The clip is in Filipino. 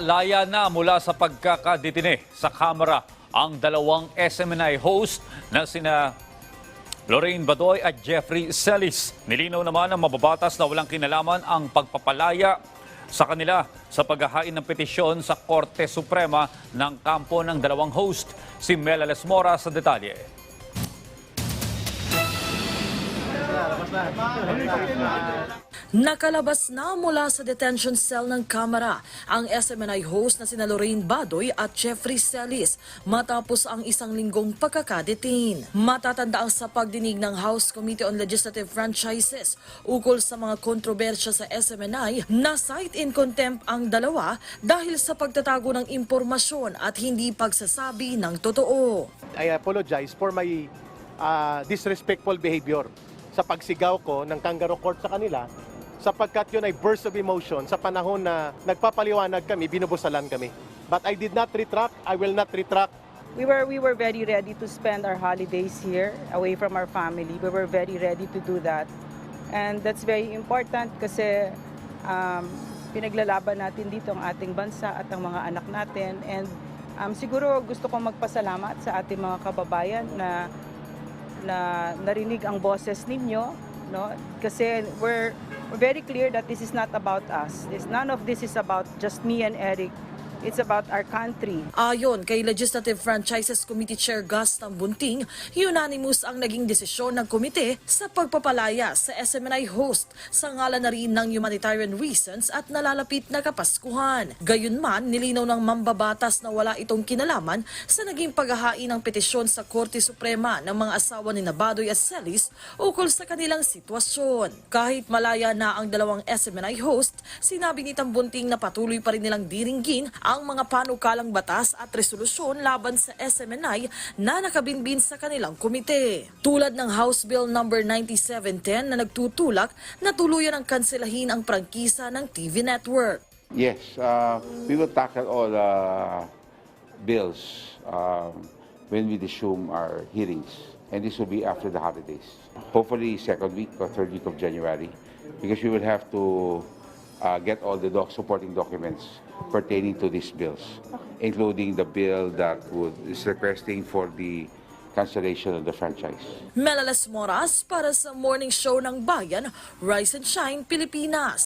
Laya na mula sa pagkakadetine sa kamera ang dalawang SMNI host na sina Lorraine Badoy at Jeffrey Celis. Nilinaw naman ng mababatas na walang kinalaman ang pagpapalaya sa kanila sa paghahain ng petisyon sa Korte Suprema ng kampo ng dalawang host. Si Mela Lesmora sa detalye. Nakalabas na mula sa detention cell ng Kamara ang SMNI host na sina Lorraine Badoy at Jeffrey Celis matapos ang isang linggong pagkakadetain. Matatanda ang sa pagdinig ng House Committee on Legislative Franchises ukol sa mga kontrobersya sa SMNI na cite in contempt ang dalawa dahil sa pagtatago ng impormasyon at hindi pagsasabi ng totoo. I apologize for my uh, disrespectful behavior sa pagsigaw ko ng kangaroo court sa kanila sapagkat yun ay burst of emotion sa panahon na nagpapaliwanag kami, binubusalan kami. But I did not retract, I will not retract. We were we were very ready to spend our holidays here away from our family. We were very ready to do that. And that's very important kasi um, pinaglalaban natin dito ang ating bansa at ang mga anak natin. And um, siguro gusto kong magpasalamat sa ating mga kababayan na na narinig ang boses ninyo no? Kasi we're we're very clear that this is not about us. This none of this is about just me and Eric it's about our country Ayon kay Legislative Franchises Committee Chair Gus Tambunting, unanimous ang naging desisyon ng komite sa pagpapalaya sa SMNI host sa ngalan na rin ng humanitarian reasons at nalalapit na Kapaskuhan. Gayunman, nilinaw ng mambabatas na wala itong kinalaman sa naging paghahain ng petisyon sa Korte Suprema ng mga asawa ni Nabadoy at Celis ukol sa kanilang sitwasyon. Kahit malaya na ang dalawang SMNI host, sinabi ni Tambunting na patuloy pa rin nilang diringgin ang mga panukalang batas at resolusyon laban sa SMNI na nakabinbin sa kanilang komite. Tulad ng House Bill No. 9710 na nagtutulak na tuluyan ang kanselahin ang prangkisa ng TV network. Yes, uh, we will tackle all uh, bills um, when we resume our hearings. And this will be after the holidays. Hopefully, second week or third week of January, because we will have to uh, get all the doc- supporting documents pertaining to these bills, including the bill that would, is requesting for the cancellation of the franchise. Melalas Moras para sa Morning Show ng Bayan, Rise and Shine, Pilipinas.